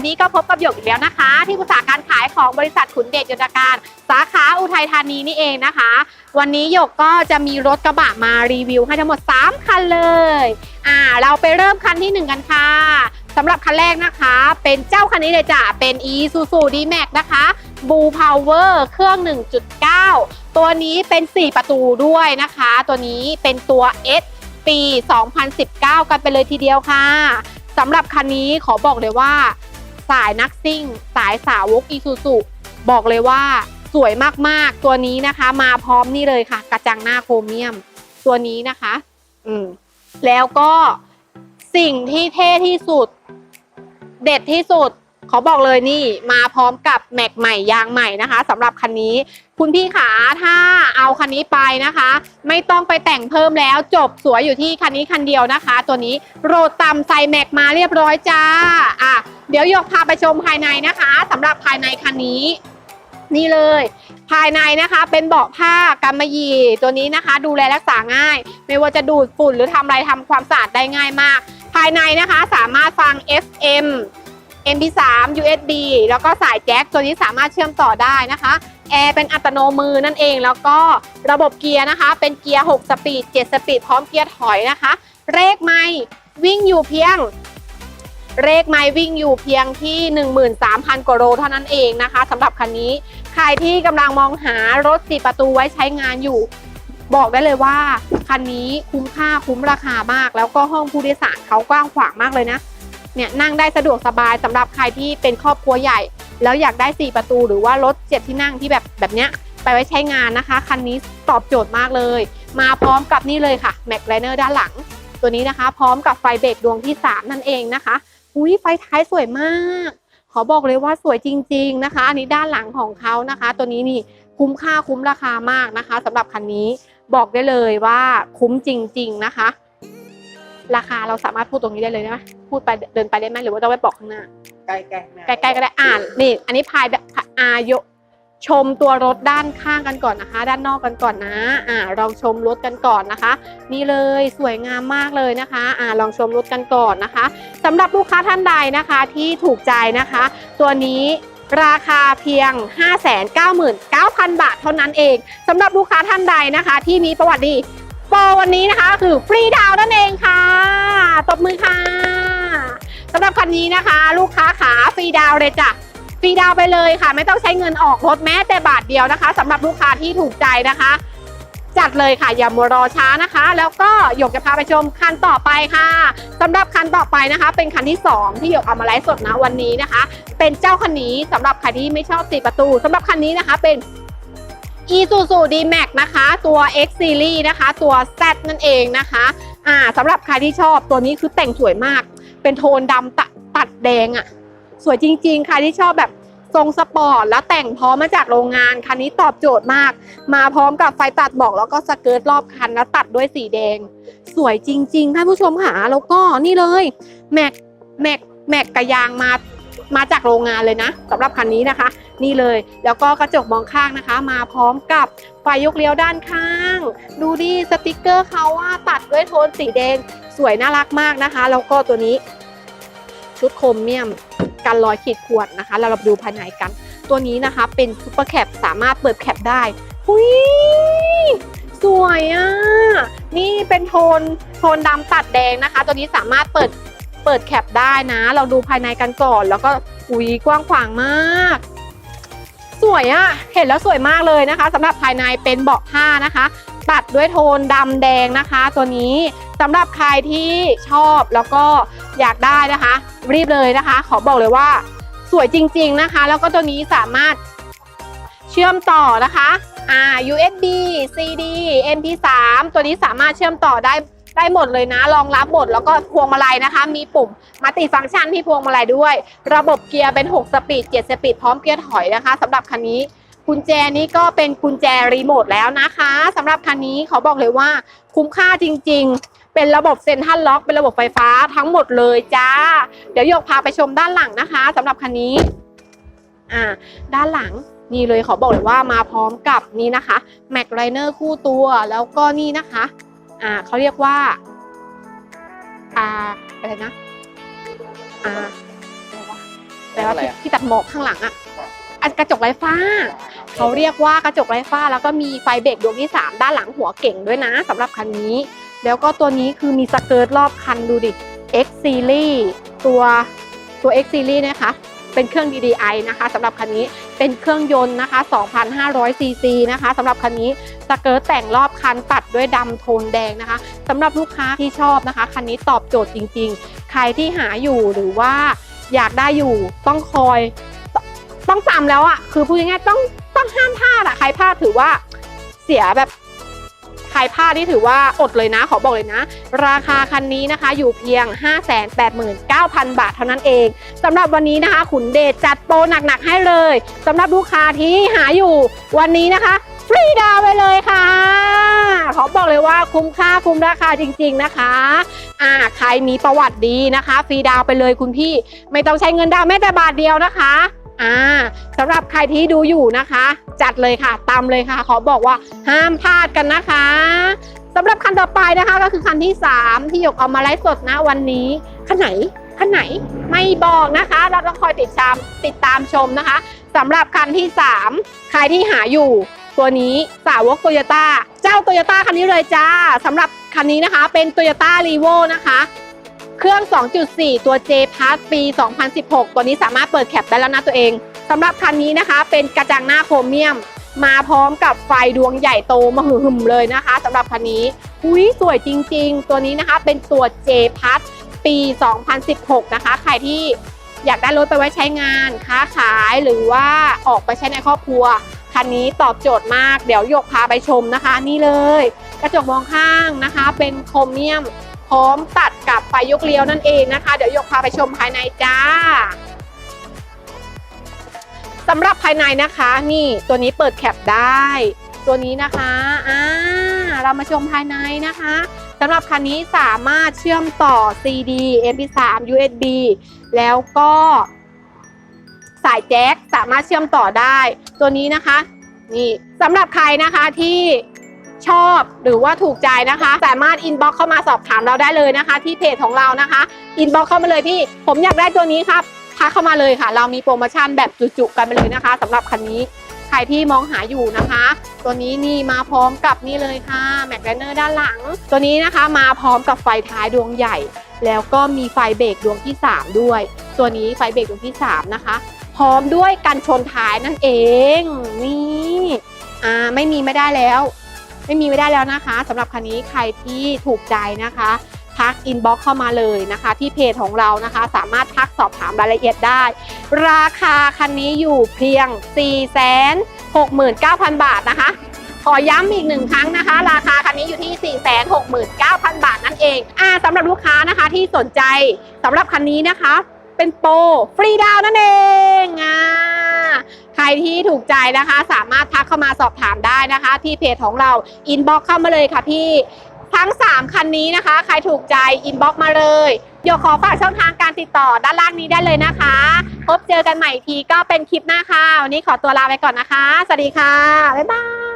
วันนี้ก็พบกับหยกอีกแล้วนะคะ ที่ปรึกษาการขายของบริษัทขุนเดชยนตการ สาขาอุทัยธานีนี่เองนะคะ วันนี้หยกก็จะมีรถกระบะมารีวิวให้ทั้งหมด 3 คันเลยอ่าเราไปเริ่มคันที่ 1 กันค่ะสำหรับคันแรกนะคะ เป็นเจ้าคันนี้เลยจ้ะเป็น Isuzu D-Max นะคะ Blue Power เครื่อง 1.9 ตัวนี้เป็น 4 ประตูด้วยนะคะ ตัวนี้เป็นตัว S ปี 2019 กันไปเลยทีเดียวค่ะสำหรับคันนี้ขอบอกเลยว่า สายนักซิ่ง สายสาวกอีซูซุบอกเลยว่าสวยมากๆ ตัวนี้นะคะ มาพร้อมนี่เลยค่ะ กระจังหน้าโครเมียม ตัวนี้นะคะ อืมแล้วก็สิ่งที่เท่ที่สุด เด็ดที่สุด ขอบอกเลยนี่มาพร้อมกับแม็กใหม่ยางใหม่นะคะสำหรับคันนี้ คุณพี่ขาถ้าเอาคันนี้ไปนะคะ ไม่ต้องไปแต่งเพิ่มแล้วจบสวยอยู่ที่คันนี้คันเดียวนะคะ ตัวนี้โรดต่ำใส่แม็กมาเรียบร้อยจ้าอะเดี๋ยวยกพาไปชมภายในนะคะสำหรับภายในคันนี้ นี่เลย ภายในนะคะเป็นเบาะผ้ากำมะหยี่ตัวนี้นะคะ ดูแลรักษาง่าย ไม่ว่าจะดูดฝุ่นหรือทำอะไรทำความสะอาดได้ง่ายมาก ภายในนะคะสามารถฟัง FM MP3 USB แล้วก็สายแจ็คตัวนี้สามารถเชื่อมต่อได้นะคะแอร์เป็นอัตโนมือนั่นเอง แล้วก็ระบบเกียร์นะคะ เป็นเกียร์ 6 สปีด 7 สปีด พร้อมเกียร์ถอยนะคะ เลขไม่วิ่งอยู่เพียงเลขไม่วิ่งอยู่เพียงที่ 13,000 กว่าโลเท่านั้นเองนะคะสำหรับคันนี้ ใครที่กำลังมองหารถสี่ประตูไว้ใช้งานอยู่ บอกได้เลยว่า คันนี้คุ้มค่าคุ้มราคามาก แล้วก็ห้องผู้โดยสารเขากว้างขวางมากเลยนะ เนี่ยนั่งได้สะดวกสบายสำหรับใครที่เป็นครอบครัวใหญ่ แล้วอยากได้ 4 ประตูหรือว่ารถเจ็ดที่นั่งที่แบบแบบเนี้ยไปไว้ใช้งานนะคะ คันนี้ตอบโจทย์มากเลย มาพร้อมกับนี่เลยค่ะแม็กไลเนอร์ด้านหลัง ตัวนี้นะคะ พร้อมกับไฟเบรกดวงที่ 3 นั่นเองนะคะอุ้ยไฟท้ายสวยมาก ขอบอกเลยว่าสวยจริง ๆนะคะ อันนี้ด้านหลังของเขานะคะ ตัวนี้นี่คุ้มค่าคุ้มราคามากนะคะสำหรับคันนี้บอกได้เลยว่าคุ้มจริง ๆนะคะ ราคาเราสามารถพูดตรงนี้ได้เลยนะพูดไปเดินไปได้ไหมหรือว่าต้องไปบอกข้างหน้า ใกล้ๆใกล้ๆก็ได้อ่านนี่ อันนี้พายแบบอายกชมตัวรถด้านข้างกันก่อนนะคะ ด้านนอกกันก่อนนะ อ่าลองชมรถกันก่อนนะคะ นี่เลยสวยงามมากเลยนะคะ อ่าลองชมรถกันก่อนนะคะสำหรับลูกค้าท่านใดนะคะที่ถูกใจนะคะ ตัวนี้ราคาเพียง 599,000 บาทเท่านั้นเองสำหรับลูกค้าท่านใดนะคะ ที่มีประวัติดี โปรวันนี้นะคะคือฟรีดาวนั่นเองค่ะ ตบมือค่ะสำหรับคันนี้นะคะ ลูกค้าขาฟรีดาวเลยจ้ะฟรีดาวไปเลยค่ะ ไม่ต้องใช้เงินออกรถแม้แต่บาทเดียวนะคะสำหรับลูกค้าที่ถูกใจนะคะ จัดเลยค่ะอย่ามัวรอช้านะคะ แล้วก็หยกจะพาไปชมคันต่อไปค่ะสำหรับคันต่อไปนะคะ เป็นคันที่ 2 ที่หยกเอามาไลฟ์สดนะวันนี้นะคะ เป็นเจ้าคันนี้สำหรับใครที่ไม่ชอบสี่ประตูสำหรับคันนี้นะคะเป็น Isuzu D-Max นะคะ ตัว X Series นะคะ ตัว Z นั่นเองนะคะ อ่าสำหรับใครที่ชอบตัวนี้คือแต่งสวยมาก เป็นโทนดำตตัดแดงอะ่ะ สวยจริงๆ ใครที่ชอบแบบทรงสปอร์ตแล้วแต่งพร้อมมาจากโรงงาน คันนี้ตอบโจทย์มาก มาพร้อมกับไฟตัดบอกแล้วก็สเกิร์ตรอบคันแล้วตัดด้วยสีแดง สวยจริงๆท่านผู้ชมค่ะแล้วก็นี่เลยแม็กแม็กแม็กกระยางมา มาจากโรงงานเลยนะสำหรับคันนี้นะคะ นี่เลยแล้วก็กระจกมองข้างนะคะ มาพร้อมกับไฟยกเลี้ยวด้านข้าง ดูดิสติกเกอร์เขาว่าตัดด้วยโทนสีแดงสวยน่ารักมากนะคะ แล้วก็ตัวนี้ ชุดโครเมียมกันรอยขีดข่วนนะคะ เราเราดูภายในกัน ตัวนี้นะคะเป็นซุปเปอร์แคปสามารถเปิดแคปได้อุ้ยสวยอะ นี่เป็นโทนโทนดำตัดแดงนะคะ ตัวนี้สามารถเปิด เปิดแคปได้นะ เราดูภายในกันก่อน แล้วก็อุ้ยกว้างขวางมาก สวยอะ่ะ เห็นแล้วสวยมากเลยนะคะสำหรับภายในเป็นเบาะผ้านะคะ ตัดด้วยโทนดำแดงนะคะ ตัวนี้สำหรับใครที่ชอบแล้วก็อยากได้นะคะ รีบเลยนะคะ ขอบอกเลยว่าสวยจริง ๆนะคะ แล้วก็ตัวนี้สามารถเชื่อมต่อนะคะอ่า USB CD MP3 ตัวนี้สามารถเชื่อมต่อได้ ได้หมดเลยนะรองรับหมดแล้วก็พวงมาลัยนะคะ มีปุ่มมัลติฟังก์ชันที่พวงมาลัยด้วย ระบบเกียร์เป็น 6 สปีด 7 สปีด พร้อมเกียร์ถอยนะคะสำหรับคันนี้กุญแจนี้ก็เป็นกุญแจรีโมทแล้วนะคะสำหรับคันนี้เขาบอกเลยว่าคุ้มค่าจริง ๆ เป็นระบบเซ็นทรัลล็อก เป็นระบบไฟฟ้าทั้งหมดเลยจ้า เดี๋ยวโยกพาไปชมด้านหลังนะคะสำหรับคันนี้อ่าด้านหลังนี่เลยขอบอกเลยว่ามาพร้อมกับนี่นะคะแม็กไ i เนอร์คู่ตัวแล้วก็นี่นะคะ อ่าเขาเรียกว่าอ่าอะไรนะอ่าอะไรวะแต่ว่าอะไรที่อะที่ตัดหมอกข้างหลังอะอันกระจกไร้ฟ้า เขาเรียกว่ากระจกไร้ฟ้า แล้วก็มีไฟเบรกดวงที่ 3 ด้านหลังหัวเก่งด้วยนะสำหรับคันนี้ แล้วก็ตัวนี้คือมีสเกิร์ตรอบคันดูดิ X Series ตัวตัว X Series นะคะ เป็นเครื่อง DDI นะคะสำหรับคันนี้เป็นเครื่องยนต์นะคะ2,500ซีซีนะคะสำหรับคันนี้สเกิร์ตแต่งรอบคันตัดด้วยดำโทนแดงนะคะสำหรับลูกค้าที่ชอบนะคะ คันนี้ตอบโจทย์จริง ๆ ใครที่หาอยู่หรือว่าอยากได้อยู่ต้องคอยต้องจำแล้วอะคือพูดง่ายๆต้องต้องห้ามพลาดอะใครพลาดถือว่าเสียแบบ ใครพลาดนี่ถือว่าอดเลยนะ ขอบอกเลยนะ ราคาคันนี้นะคะอยู่เพียง 589,000 บาทเท่านั้นเองสำหรับวันนี้นะคะ ขุนเดชจัดโปรหนักๆให้เลยสำหรับลูกค้าที่หาอยู่วันนี้นะคะฟรีดาวไปเลยค่ะ ขอบอกเลยว่าคุ้มค่าคุ้มราคาจริง ๆนะคะ อ่าใครมีประวัติดีนะคะ ฟรีดาวไปเลยคุณพี่ ไม่ต้องใช้เงินดาวแม้แต่บาทเดียวนะคะ อ่าสำหรับใครที่ดูอยู่นะคะ จัดเลยค่ะตามเลยค่ะ ขอบอกว่าห้ามพลาดกันนะคะสำหรับคันต่อไปนะคะก็คือคันที่ 3 ที่หยกเอามาไลฟ์สดนะวันนี้คันไหนคันไหนไม่บอกนะคะ เราต้องคอยติดตามติดตามชมนะคะสำหรับคันที่ 3 ใครที่หาอยู่ ตัวนี้สาวกโตโยต้าเจ้าโตโยต้าคันนี้เลยจ้าสำหรับคันนี้นะคะเป็นโตโยต้ารีโวนะคะ เครื่อง 2.4 ตัว J p a s ปี 2016 ตัวนี้สามารถเปิดแคปได้แล้วนะตัวเองสำหรับคันนี้นะคะเป็นกระจังหน้าโครเมียม มาพร้อมกับไฟดวงใหญ่โตมหึ่มเลยนะคะสำหรับคันนี้อุ้ยสวยจริง ๆ ตัวนี้นะคะเป็นตัว J p a s ปี 2016 นะคะ ใครที่อยากได้รถไปไว้ใช้งาน ค้าขายหรือว่าออกไปใช้ในครอบครัว คันนี้ตอบโจทย์มาก เดี๋ยวโยกพาไปชมนะคะ นี่เลย กระจกมองข้างนะคะ เป็นโครเมียม พร้อมตัดกับไฟยกเลี้ยวนั่นเองนะคะ เดี๋ยวยกพาไปชมภายในจ้าสำหรับภายในนะคะ นี่ตัวนี้เปิดแคปได้ ตัวนี้นะคะอ่าเรามาชมภายในนะคะสำหรับคันนี้สามารถเชื่อมต่อ CD MP3 USB แล้วก็สายแจ็คสามารถเชื่อมต่อได้ ตัวนี้นะคะ นี่สำหรับใครนะคะที่ ชอบหรือว่าถูกใจนะคะ สามารถอินบ็อกเข้ามาสอบถามเราได้เลยนะคะ ที่เพจของเรานะคะอินบ็อกเข้ามาเลยพี่ ผมอยากได้ตัวนี้ครับทักเข้ามาเลยค่ะ เรามีโปรโมชั่นแบบจุๆกันไปเลยนะคะสำหรับคันนี้ใครที่มองหาอยู่นะคะ ตัวนี้นี่มาพร้อมกับนี่เลยค่ะแม็กแรนเนอร์ด้านหลัง ตัวนี้นะคะมาพร้อมกับไฟท้ายดวงใหญ่ แล้วก็มีไฟเบรกดวงที่ 3 ด้วย ตัวนี้ไฟเบรกดวงที่ 3 นะคะ พร้อมด้วยกันชนท้ายนั่นเอง นี่อ่าไม่มีไม่ได้แล้ว ไม่มีไม่ได้แล้วนะคะสำหรับคันนี้ใครที่ถูกใจนะคะทักอินบ็อกเข้ามาเลยนะคะ ที่เพจของเรานะคะ สามารถทักสอบถามรายละเอียดได้ ราคาคันนี้อยู่เพียง 469,000 บาทนะคะ ขอย้ำอีกหนึ่งครั้งนะคะ ราคาคันนี้อยู่ที่ 469,000 บาทนั่นเองอ่าสำหรับลูกค้านะคะที่สนใจสำหรับคันนี้นะคะ เป็นโปรฟรีดาวน์นั่นเองอ่า ใครที่ถูกใจนะคะ สามารถทักเข้ามาสอบถามได้นะคะ ที่เพจของเราอินบ็อกเข้ามาเลยค่ะพี่ทั้ง 3 คันนี้นะคะ ใครถูกใจอินบ็อกมาเลยเดี๋ยวขอฝากช่องทางการติดต่อด้านล่างนี้ได้เลยนะคะ พบเจอกันใหม่ทีก็เป็นคลิปหน้าค่ะ วันนี้ขอตัวลาไปก่อนนะคะ สวัสดีค่ะ บ๊ายบาย